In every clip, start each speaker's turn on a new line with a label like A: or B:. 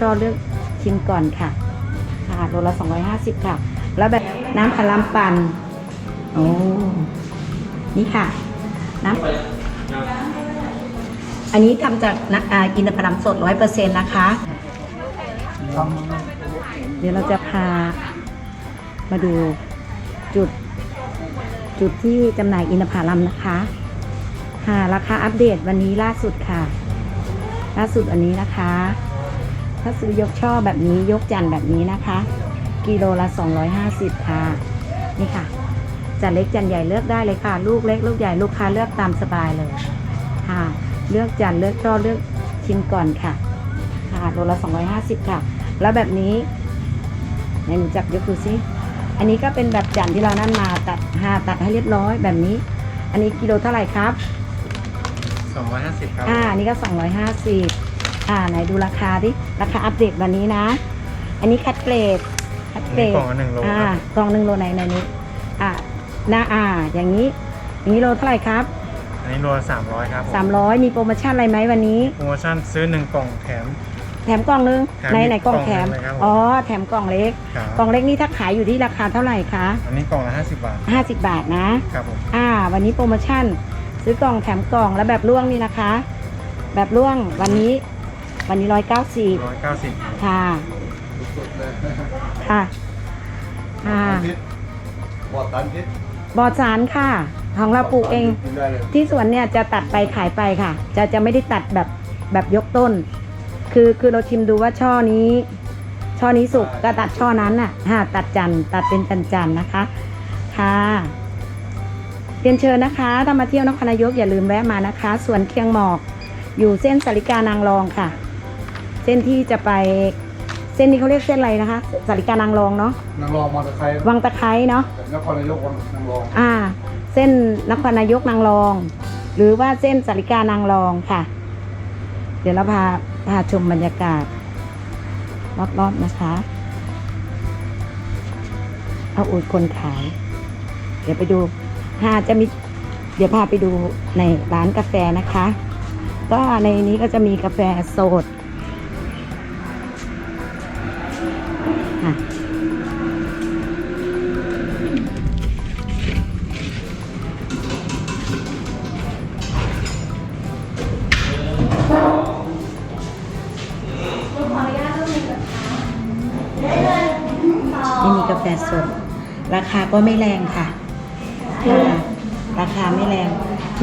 A: ก็เลือกชิมก่อนค่ะ ค่ะโลละ 250 ค่ะ แล้วแบบน้ำพะลามปั่นโอ้นี่ค่ะ น้ำอันนี้ทำจากนะอ่าอินทผลัมสด 100%นะคะ เดี๋ยวเราจะพามาดูจุดจุดที่จำหน่ายอินทผลัมนะคะ ค่ะ ราคาอัปเดตวันนี้ล่าสุดค่ะ ล่าสุดอันนี้นะคะ ถ้าซื้อยกช่อแบบนี้ยกจันทร์แบบนี้นะคะ กิโลละ 250 ค่ะ นี่ค่ะจันเล็กจันใหญ่เลือกได้เลยค่ะ ลูกเล็กลูกใหญ่ลูกค้าเลือกตามสบายเลยค่ะ เลือกจันเลือกช่อเลือกชิมก่อนค่ะ ค่ะโลละ 250 ค่ะ แล้วแบบนี้ไหนหนูจับยกดูซิอันนี้ก็เป็นแบบจันที่เรานั่นมาตัดหาตัดให้เรียบร้อยแบบนี้ อันนี้กิโลเท่าไหร่ครับ
B: 250ครับ
A: อ่านี่ก็ 250 อ่าไหนดูราคาดิราคาอัปเดตวันนี้นะ อันนี้คัดเกรดคัดเกรด
B: กล่องละหนึ่งโล
A: อ่า
B: ครับ
A: กล่องหนึ่งโลไหนในนี้อ่าหน้าอ่าอย่างนี้ อย่างนี้โลเท่าไหร่ครับ
B: อันนี้โลละ300ครับผม
A: 300มีโปรโมชั่นอะไรไหมวันนี้
B: โปรโมชั่นซื้อ1กล่องแถม
A: แถมกล่องนึง
B: แถม
A: ไหน
B: อีก
A: ไหนกล่อง
B: กล่อง
A: แถม
B: หนึ่งเลยครับผม
A: อ๋อแถมกล่องเล็ก
B: ครับ
A: กล่องเล็กนี่ถ้าขายอยู่ที่ราคาเท่าไหร่คะ
B: อันนี้กล่องละ50บาท
A: 50บาทนะ
B: ครับผม
A: อ่า วันนี้โปรโมชั่น ซื้อกล่องแถมกล่องแล้วแบบล่วงนี่นะคะ แบบล่วงวันนี้ วันนี้ร้อยเก้าสิบ
B: 190
A: ค่ะค่ะค่ะ
C: บอดตันพิษ
A: บอดสารค่ะ ของเราปลูกเอง
C: กินได้เลย
A: ที่สวนเนี่ยจะตัดไปขายไปค่ะ จะจะไม่ได้ตัดแบบแบบยกต้น คือคือเราชิมดูว่าช่อนี้ ช่อนี้สุกก็ตัดช่อนั้นน่ะฮะตัดจันทร์ตัดเป็นจันจันทร์ๆนะคะ ค่ะเรียนเชิญนะคะถ้ามาเที่ยวนครนายกอย่าลืมแวะมานะคะ สวนเคียงหมอก อยู่เส้นสาริกานางรองค่ะ เส้นที่จะไปเส้นนี้เขาเรียกเส้นอะไรนะคะสาริกานางรองเนาะ
C: นางรองมอเตอร์ไซค์
A: วังตะไคร้เนาะ
C: นครนายกวังนางรอง
A: อ่า เส้นนครนายกนางรอง หรือว่าเส้นสาริกานางรองค่ะ เดี๋ยวเราพาพาชมบรรยากาศรอบๆนะคะเอาอุดคนขาย เดี๋ยวไปดูถ้าจะมีเดี๋ยวพาไปดูในร้านกาแฟนะคะ ก็ในนี้ก็จะมีกาแฟโสด นี่มีกาแฟสด ราคาก็ไม่แรงค่ะค่ะ ราคาไม่แรง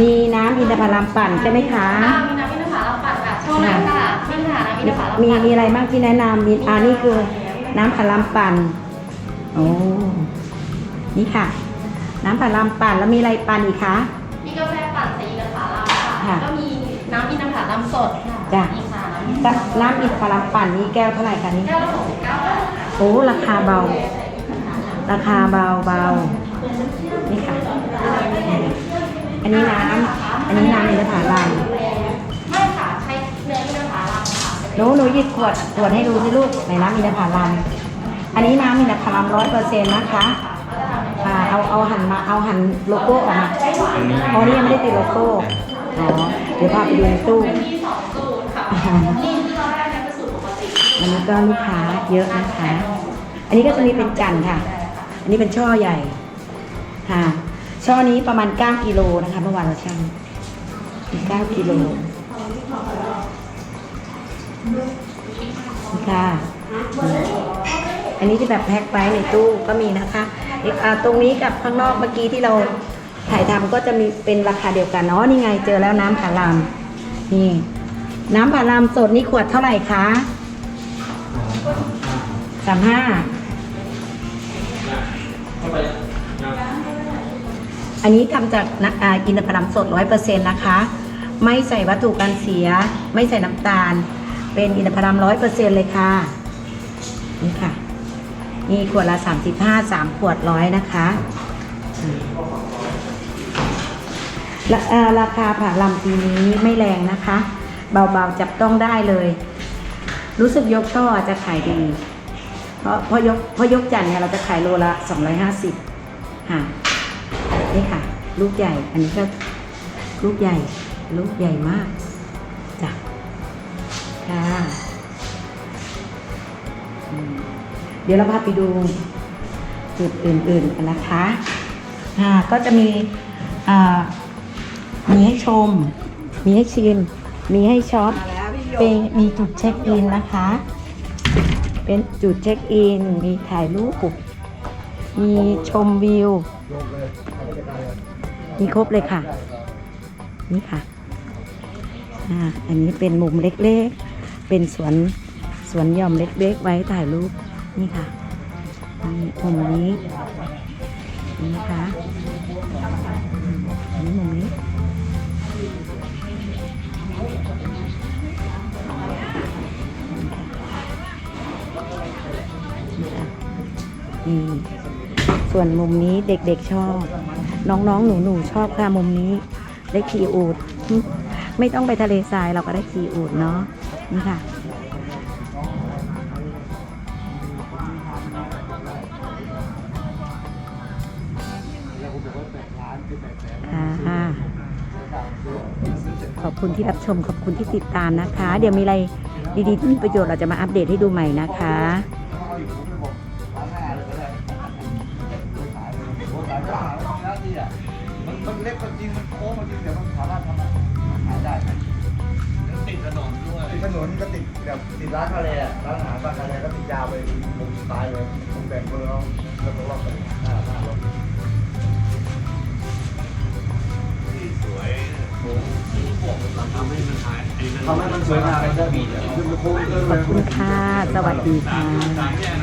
A: มีน้ำอินทผลัมปั่นใช่ไหมคะ
D: อ่ามีน้ำอินทผลัมปั่นค่ะโชว์หน่อยค่ะนี่ค่ะน้ำอินทผลัมปั่น
A: มีมีอะไรบ้างที่แนะนำมีอ่านี่คือ น้ำผลัมปั่น โอ้ นี่ค่ะ น้ำผลัมปั่นแล้วมีอะไรปั่นอีกคะ
D: มีกาแฟปั่นใส่อินทผลัม
A: ค่ะ
D: ค่ะก็มีน้ำอินทผลัมสดค่ะ
A: จ้ะ
D: นี่ค่ะ
A: ก็น้ำอินทผลัมปั่นนี่แก้วเท่าไหร่คะนี่
D: แก้วละหกสิบเก้าบาทค่ะ
A: โอ้ราคาเบา ราคาเบาเบานี่ค่ะ อันนี้น้ำอันนี้น้ำอินทผลัม
D: ไม่ค่ะใช้เนื้ออินทผลัมค่ะ
A: หนูหนูหยิบขวดขวดให้ดูสิลูกในน้ำอินทผลัมอันนี้น้ำอินทผลัมร้อยเปอร์เซ็นต์นะคะอ่าเอาเอาหันมาเอาหันโลโก้ออกมาอ๋อนี่ยังไม่ได้ติดโลโก้อ๋อเดี๋ยวพาไปดูในตู้
D: มีสองสูตรค่ะันนี้ก็
A: ลูกค้าเยอะนะคะ อันนี้ก็จะมีเป็นจันค่ะ อันนี้เป็นช่อใหญ่ค่ะ ช่อนี้ประมาณ 9กิโลนะคะเมื่อวานเราชั่ง9กิโลนี่ค่ะอันนี้ที่แบบแพ็คไว้ในตู้ก็มีนะคะอ่าตรงนี้กับข้างนอกเมื่อกี้ที่เราถ่ายทำก็จะมีเป็นราคาเดียวกันเนาะนี่ไงเจอแล้วน้ำผารามนี่น้ำผารามสดนี่ขวดเท่าไหร่คะ สามห้าอันนี้ทำจากนะอินทผลัมสดร้อยเปอร์เซ็นต์นะคะ ไม่ใส่วัตถุกันเสีย ไม่ใส่น้ำตาล เป็นอินทผลัมร้อยเปอร์เซ็นต์เลยค่ะ นี่ค่ะ นี่ขวดละสามสิบห้าสามขวดร้อยนะคะราคาผาลำปีนี้ไม่แรงนะคะ เบาๆจับต้องได้เลย รู้สึกยกช่อจะขายดี เพราะเพราะยกเพราะยกจันทร์เนี่ยเราจะขายโลละสองร้อยห้าสิบค่ะนี่ค่ะ ลูกใหญ่อันนี้ก็ลูกใหญ่ ลูกใหญ่มากจ้ะค่ะอืมเดี๋ยวเราพาไปดูจุดอื่นๆกันนะคะอ่าก็จะมีอ่ามีให้ชม มีให้ชิม มีให้ช็อปเป็นมีจุดเช็คอินนะคะ เป็นจุดเช็คอิน มีถ่ายรูป มีชมวิว มีครบเลยค่ะ นี่ค่ะอ่าอันนี้เป็นมุมเล็กๆ เป็นสวนสวนหย่อมเล็กๆ ไว้ถ่ายรูป นี่ค่ะนี่มุมนี้ นี่นะคะอันนี้มุมนี้ ส่วนมุมนี้เด็กๆชอบ น้องๆ หนูๆชอบค่ะมุมนี้ ได้ขี่อูดไม่ต้องไปทะเลทรายเราก็ได้ขี่อูดเนาะนี่ค่ะค่ะ ขอบคุณที่รับชมขอบคุณที่ติดตามนะคะ เดี๋ยวมีอะไรดีๆที่มีประโยชน์เราจะมาอัปเดตให้ดูใหม่นะคะ
C: มันมันเล็กก็จริงมันโค้งก็จริงแต่มันสามารถทำอาหารได้ติดถนนด้วยติดถนนก็ติดแบบติดร้านทะเลอะร้านอาหารบ้านทะเลก็ติดยาวไปมุมตายเลยมุมแบ่งคนเราแล้วก็รอบไปหน้าหน้ารถทำให้มันสวยงามมันจะมีขึ้นไปโค้งเกิน
A: ข
C: เล
A: อบ
C: ย
A: คุณค่ะ สวัสดีค่ะ
C: สามแยกนะ